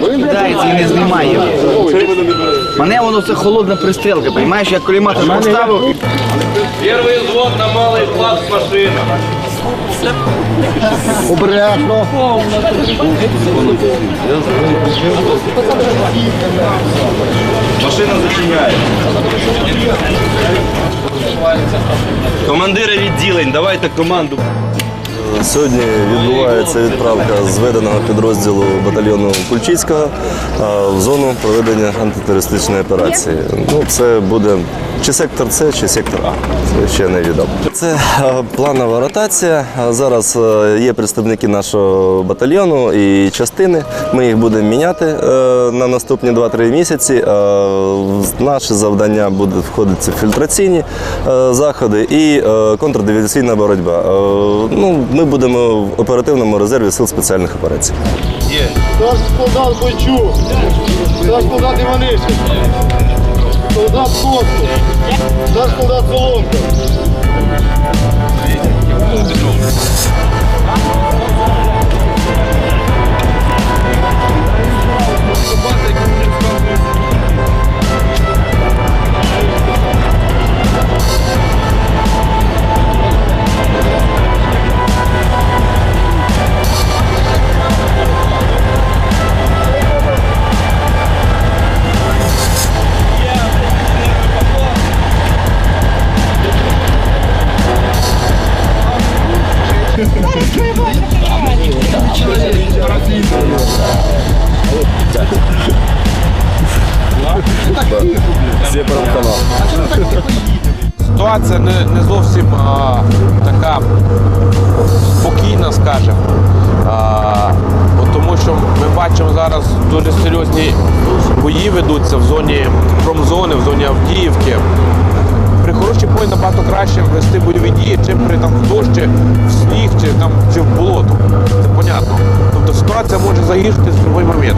кидається і не знімає. Мене воно це холодна пристрілка, розумієш, як коліматор поставив. Первый взвод на малый плац машина. Обережно. Машина зачиняє. Командири відділень, давайте команду. Сьогодні відбувається відправка зведеного підрозділу батальйону Кульчицького в зону проведення антитерористичної операції. Ну, це буде чи сектор С, чи сектор А. Це ще не відомо. Це планова ротація. Зараз є представники нашого батальйону і частини. Ми їх будемо міняти е, на наступні 2-3 місяці. Наше завдання буде входити в фільтраційні е, заходи і е, контрдивізійна боротьба. Ну, ми будемо в оперативному резерві сил спеціальних операцій. Старший солдат Бойчук. Так солдат Іванишин. Солдат Косту. Так солдат Соломка. Ситуація не, не зовсім а, така спокійна, скажімо. А, тому що ми бачимо зараз дуже серйозні бої ведуться в зоні промзони, в зоні Авдіївки. При хорошій набагато краще вести бойові дії, чим при там в дощі, в сніг чи там чи в болоту. Це понятно. Тобто ситуація може загіршитись в будь-який момент.